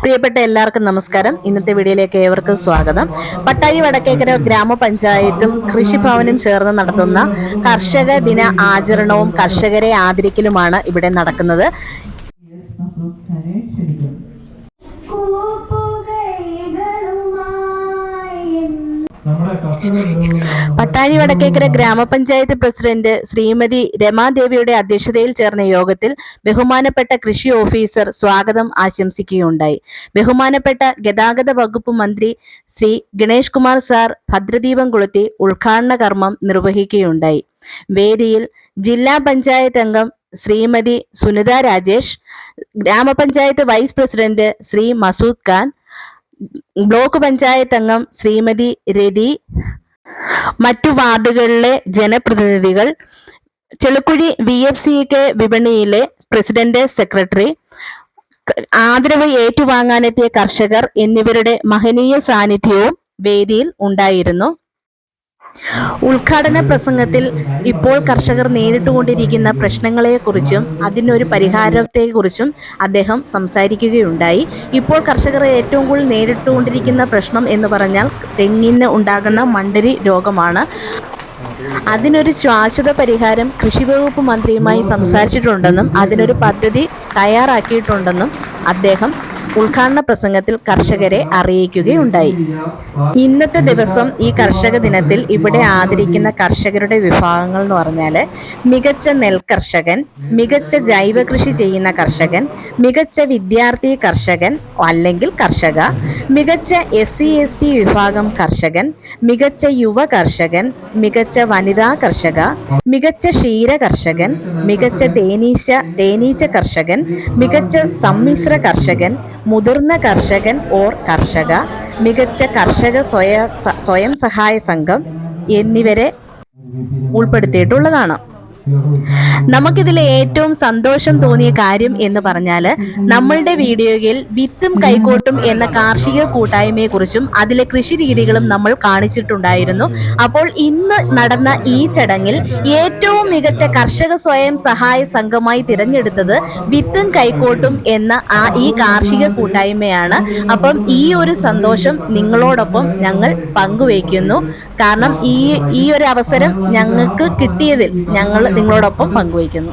പ്രിയപ്പെട്ട എല്ലാവർക്കും നമസ്കാരം. ഇന്നത്തെ വീഡിയോയിലേക്ക് ഏവർക്കും സ്വാഗതം. പട്ടാഴി വടക്കേക്കര ഗ്രാമപഞ്ചായത്തും കൃഷിഭവനും ചേർന്ന് നടത്തുന്ന കർഷക ദിന ആചരണവും കർഷകരെ ആദരിക്കലുമാണ് ഇവിടെ നടക്കുന്നത്. പട്ടാഴി വടക്കേക്കര ഗ്രാമപഞ്ചായത്ത് പ്രസിഡന്റ് ശ്രീമതി രമാദേവിയുടെ അധ്യക്ഷതയിൽ ചേർന്ന യോഗത്തിൽ ബഹുമാനപ്പെട്ട കൃഷി ഓഫീസർ സ്വാഗതം ആശംസിക്കുകയുണ്ടായി. ബഹുമാനപ്പെട്ട ഗതാഗത വകുപ്പ് മന്ത്രി ശ്രീ ഗണേഷ് കുമാർ സാർ ഭദ്രദീപം കൊളുത്തി ഉദ്ഘാടന കർമ്മം നിർവഹിക്കുകയുണ്ടായി. വേദിയിൽ ജില്ലാ പഞ്ചായത്ത് അംഗം ശ്രീമതി സുനിത രാജേഷ് ഗ്രാമപഞ്ചായത്ത് vice president Shri Masood Khan block panchayat അംഗം ശ്രീമതി രതി. മറ്റു വാർഡുകളിലെ ജനപ്രതിനിധികൾ. Chelukkuzhi V F C K വിപണിയിലെ പ്രസിഡന്റ് സെക്രട്ടറി. ആദരവ് ഏറ്റുവാങ്ങാനെത്തിയ കർഷകർ എന്നിവരുടെ മഹനീയ സാന്നിധ്യവും വേദിയിൽ ഉണ്ടായിരുന്നു. ഉദ്ഘാടന പ്രസംഗത്തിൽ ഇപ്പോൾ കർഷകർ നേരിട്ടുകൊണ്ടിരിക്കുന്ന പ്രശ്നങ്ങളെക്കുറിച്ചും അതിനൊരു പരിഹാരത്തെക്കുറിച്ചും അദ്ദേഹം സംസാരിക്കുകയുണ്ടായി. ഇപ്പോൾ കർഷകർ ഏറ്റവും കൂടുതൽ നേരിട്ടുകൊണ്ടിരിക്കുന്ന പ്രശ്നം എന്ന് പറഞ്ഞാൽ തെങ്ങിന് ഉണ്ടാകുന്ന മണ്ടരി രോഗമാണ്. അതിനൊരു ശാശ്വത പരിഹാരം കൃഷിവകുപ്പ് മന്ത്രിയുമായി സംസാരിച്ചിട്ടുണ്ടെന്നും അതിനൊരു പദ്ധതി തയ്യാറാക്കിയിട്ടുണ്ടെന്നും അദ്ദേഹം ഉദ്ഘാടന പ്രസംഗത്തിൽ കർഷകരെ അറിയിക്കുകയുണ്ടായി. ഇന്നത്തെ ദിവസം ഈ കർഷക ദിനത്തിൽ ഇവിടെ ആദരിക്കുന്ന കർഷകരുടെ വിഭാഗങ്ങൾ എന്ന് പറഞ്ഞാൽ മികച്ച നെൽകർഷകൻ മികച്ച ജൈവ കൃഷി ചെയ്യുന്ന കർഷകൻ മികച്ച വിദ്യാർത്ഥി കർഷകൻ അല്ലെങ്കിൽ കർഷക മികച്ച എസ് സി എസ് ടി വിഭാഗം കർഷകൻ മികച്ച യുവ കർഷകൻ മികച്ച വനിതാ കർഷക മികച്ച ക്ഷീര കർഷകൻ മികച്ച തേനീശ തേനീച്ച കർഷകൻ മികച്ച സമ്മിശ്ര കർഷകൻ മുതിർന്ന കർഷകൻ ഓർ കർഷക മികച്ച കർഷക സ്വയ സ്വയം സഹായ സംഘം എന്നിവരെ ഉൾപ്പെടുത്തിയിട്ടുള്ളതാണ്. നമുക്കിതിൽ ഏറ്റവും സന്തോഷം തോന്നിയ കാര്യം എന്ന് പറഞ്ഞാൽ നമ്മളുടെ വീഡിയോയിൽ വിത്തും കൈക്കോട്ടും എന്ന കാർഷിക കൂട്ടായ്മയെ കുറിച്ചും അതിലെ കൃഷി രീതികളും നമ്മൾ കാണിച്ചിട്ടുണ്ടായിരുന്നു. അപ്പോൾ ഇന്ന് നടന്ന ഈ ചടങ്ങിൽ ഏറ്റവും മികച്ച കർഷക സ്വയം സഹായ സംഘമായി തിരഞ്ഞെടുത്തത് വിത്തും കൈക്കോട്ടും എന്ന ആ ഈ കാർഷിക കൂട്ടായ്മയാണ്. അപ്പം ഈ ഒരു സന്തോഷം നിങ്ങളോടൊപ്പം ഞങ്ങൾ പങ്കുവയ്ക്കുന്നു. കാരണം ഈ ഈ ഒരു അവസരം ഞങ്ങൾക്ക് കിട്ടിയതിൽ ഞങ്ങൾ നിങ്ങളോടൊപ്പം പങ്കുവയ്ക്കുന്നു.